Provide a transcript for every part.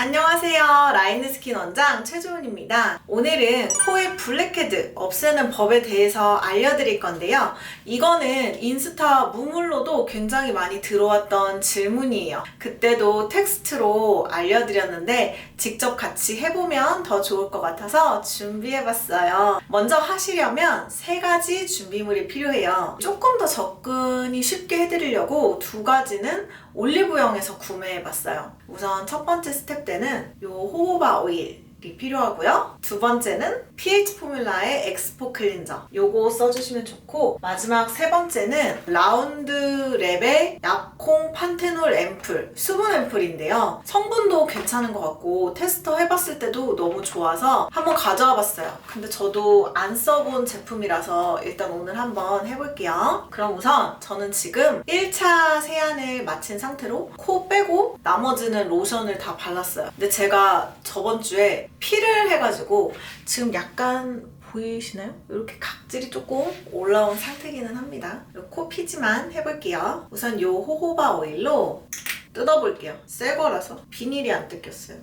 안녕하세요. 라인스킨 원장 최주은입니다. 오늘은 코의 블랙헤드 없애는 법에 대해서 알려드릴 건데요. 이거는 인스타 무물로도 굉장히 많이 들어왔던 질문이에요. 그때도 텍스트로 알려드렸는데 직접 같이 해보면 더 좋을 것 같아서 준비해봤어요. 먼저 하시려면 세 가지 준비물이 필요해요. 조금 더 접근이 쉽게 해드리려고 두 가지는 올리브영에서 구매해봤어요. 우선 첫 번째 스텝 때는 요 호호바 오일 이 필요하고요. 두 번째는 pH 포뮬라의 엑스포 클린저. 요거 써주시면 좋고 마지막 세 번째는 라운드 랩의 약 콩 판테놀 앰플 수분 앰플인데요. 성분도 괜찮은 것 같고 테스터 해봤을 때도 너무 좋아서 한번 가져와 봤어요. 근데 저도 안 써본 제품이라서 일단 오늘 한번 해볼게요. 그럼 우선 저는 지금 1차 세안을 마친 상태로 코 빼고 나머지는 로션을 다 발랐어요. 근데 제가 저번 주에 피를 해가지고 지금 약간 보이시나요? 이렇게 각질이 조금 올라온 상태기는 합니다. 코 피지만 해볼게요. 우선 요 호호바 오일로 뜯어볼게요. 새 거라서 비닐이 안 뜯겼어요.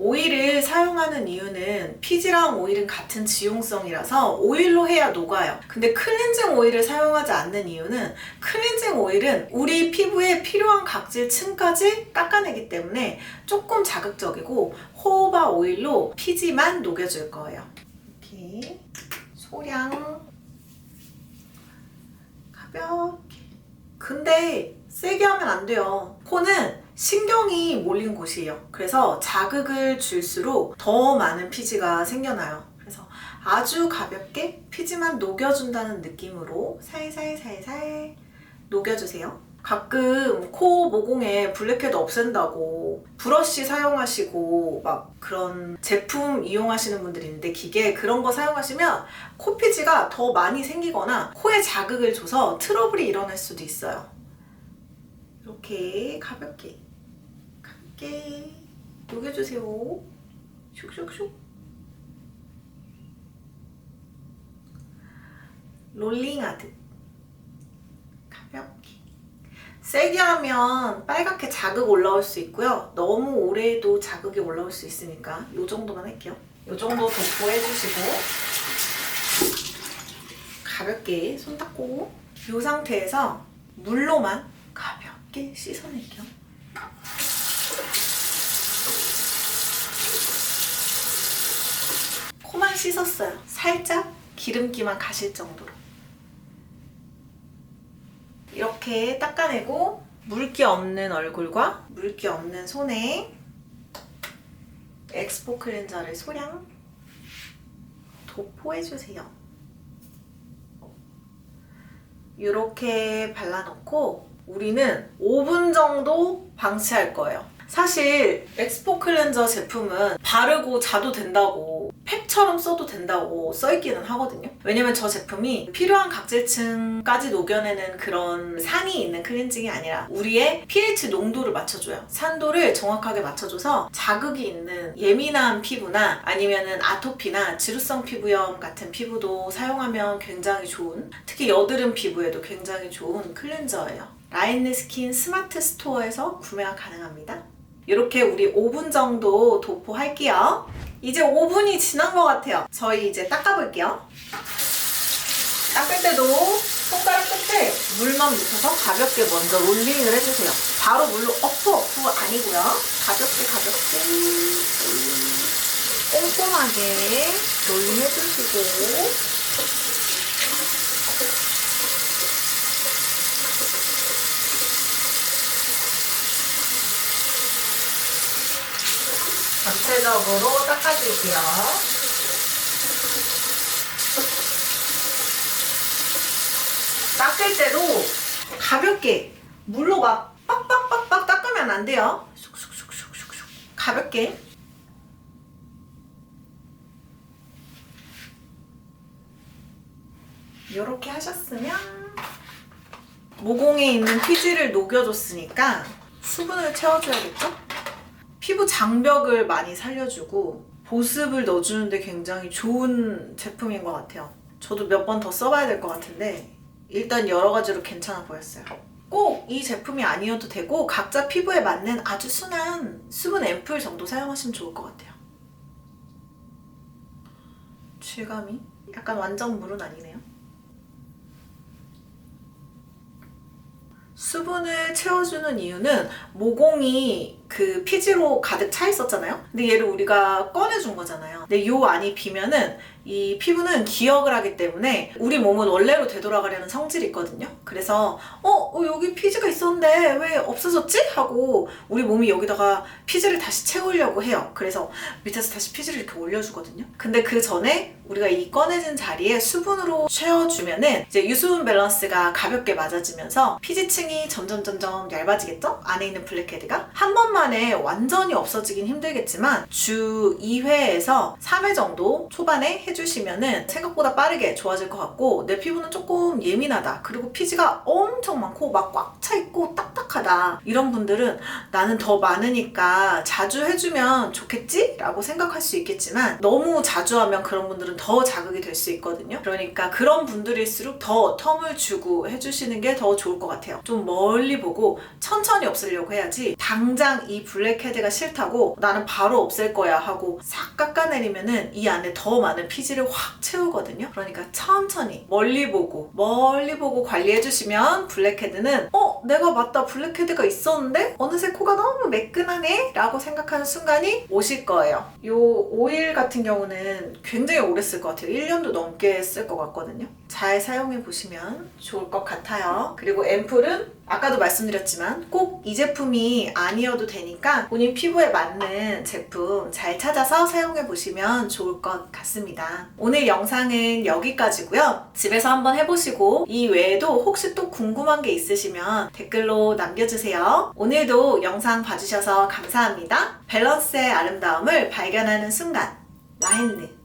오일을 사용하는 이유는 피지랑 오일은 같은 지용성이라서 오일로 해야 녹아요. 근데 클렌징 오일을 사용하지 않는 이유는 클렌징 오일은 우리 피부에 필요한 각질층까지 깎아내기 때문에 조금 자극적이고 호호바 오일로 피지만 녹여줄 거예요. 이렇게 소량 가볍게. 근데 세게 하면 안 돼요. 코는 신경이 몰린 곳이에요. 그래서 자극을 줄수록 더 많은 피지가 생겨나요. 그래서 아주 가볍게 피지만 녹여준다는 느낌으로 살살살살 녹여주세요. 가끔 코 모공에 블랙헤드 없앤다고 브러쉬 사용하시고 막 그런 제품 이용하시는 분들이 있는데 기계 그런 거 사용하시면 코피지가 더 많이 생기거나 코에 자극을 줘서 트러블이 일어날 수도 있어요. 이렇게 가볍게 가볍게 녹여주세요. 슉슉슉 롤링하듯 가볍게 세게 하면 빨갛게 자극 올라올 수 있고요. 너무 오래 해도 자극이 올라올 수 있으니까 이 정도만 할게요. 이 정도 도포 해주시고 가볍게 손 닦고 이 상태에서 물로만 가볍게 씻어낼게요. 코만 씻었어요. 살짝 기름기만 가실 정도로. 이렇게 닦아내고 물기 없는 얼굴과 물기 없는 손에 엑스포 클렌저를 소량 도포해주세요. 이렇게 발라놓고 우리는 5분 정도 방치할 거예요. 사실 엑스포 클렌저 제품은 바르고 자도 된다고 팩처럼 써도 된다고 써있기는 하거든요. 왜냐면 저 제품이 필요한 각질층까지 녹여내는 그런 산이 있는 클렌징이 아니라 우리의 pH 농도를 맞춰줘요. 산도를 정확하게 맞춰줘서 자극이 있는 예민한 피부나 아니면은 아토피나 지루성 피부염 같은 피부도 사용하면 굉장히 좋은 특히 여드름 피부에도 굉장히 좋은 클렌저예요. 라인느 스킨 스마트 스토어에서 구매가 가능합니다. 이렇게 우리 5분 정도 도포할게요. 이제 5분이 지난 것 같아요. 저희 이제 닦아볼게요. 닦을 때도 손가락 끝에 물만 묻혀서 가볍게 먼저 롤링을 해주세요. 바로 물로 어프 어프 아니고요. 가볍게 가볍게 꼼꼼하게 롤링 해주시고 전체적으로 닦아줄게요. 닦을 때도 가볍게 물로 막 빡빡빡빡 닦으면 안 돼요. 쑥쑥쑥쑥쑥쑥 가볍게 이렇게 하셨으면 모공에 있는 피지를 녹여줬으니까 수분을 채워줘야겠죠? 피부 장벽을 많이 살려주고 보습을 넣어주는데 굉장히 좋은 제품인 것 같아요. 저도 몇 번 더 써봐야 될 것 같은데 일단 여러 가지로 괜찮아 보였어요. 꼭 이 제품이 아니어도 되고 각자 피부에 맞는 아주 순한 수분 앰플 정도 사용하시면 좋을 것 같아요. 질감이 약간 완전 물은 아니네요. 수분을 채워주는 이유는 모공이 그 피지로 가득 차 있었잖아요. 근데 얘를 우리가 꺼내준 거잖아요. 근데 요 안이 비면은 이 피부는 기억을 하기 때문에 우리 몸은 원래로 되돌아가려는 성질이 있거든요. 그래서 어, 어, 여기 피지가 있었는데 왜 없어졌지? 하고 우리 몸이 여기다가 피지를 다시 채우려고 해요. 그래서 밑에서 다시 피지를 이렇게 올려주거든요. 근데 그 전에 우리가 이 꺼내진 자리에 수분으로 채워주면은 이제 유수분 밸런스가 가볍게 맞아지면서 피지층이 점점 점점 얇아지겠죠? 안에 있는 블랙헤드가 한 번만 에 완전히 없어지긴 힘들겠지만 주 2회에서 3회 정도 초반에 해주시면은 생각보다 빠르게 좋아질 것 같고 내 피부는 조금 예민하다 그리고 피지가 엄청 많고 막 꽉 차 있고 딱딱하다 이런 분들은 나는 더 많으니까 자주 해주면 좋겠지? 라고 생각할 수 있겠지만 너무 자주 하면 그런 분들은 더 자극이 될 수 있거든요. 그러니까 그런 분들일수록 더 텀을 주고 해주시는 게 더 좋을 것 같아요. 좀 멀리 보고 천천히 없애려고 해야지 당장 이 블랙헤드가 싫다고 나는 바로 없앨 거야 하고 싹 깎아내리면은 이 안에 더 많은 피지를 확 채우거든요. 그러니까 천천히 멀리 보고 멀리 보고 관리해주시면 블랙헤드는 어 내가 맞다 블랙헤드가 있었는데 어느새 코가 너무 매끈하네 라고 생각하는 순간이 오실 거예요. 요 오일 같은 경우는 굉장히 오래 쓸 것 같아요. 1년도 넘게 쓸 것 같거든요. 잘 사용해 보시면 좋을 것 같아요. 그리고 앰플은 아까도 말씀드렸지만 꼭 이 제품이 아니어도 되 니까 본인 피부에 맞는 제품 잘 찾아서 사용해 보시면 좋을 것 같습니다. 오늘 영상은 여기까지고요. 집에서 한번 해보시고 이 외에도 혹시 또 궁금한 게 있으시면 댓글로 남겨주세요. 오늘도 영상 봐주셔서 감사합니다. 밸런스의 아름다움을 발견하는 순간 라인느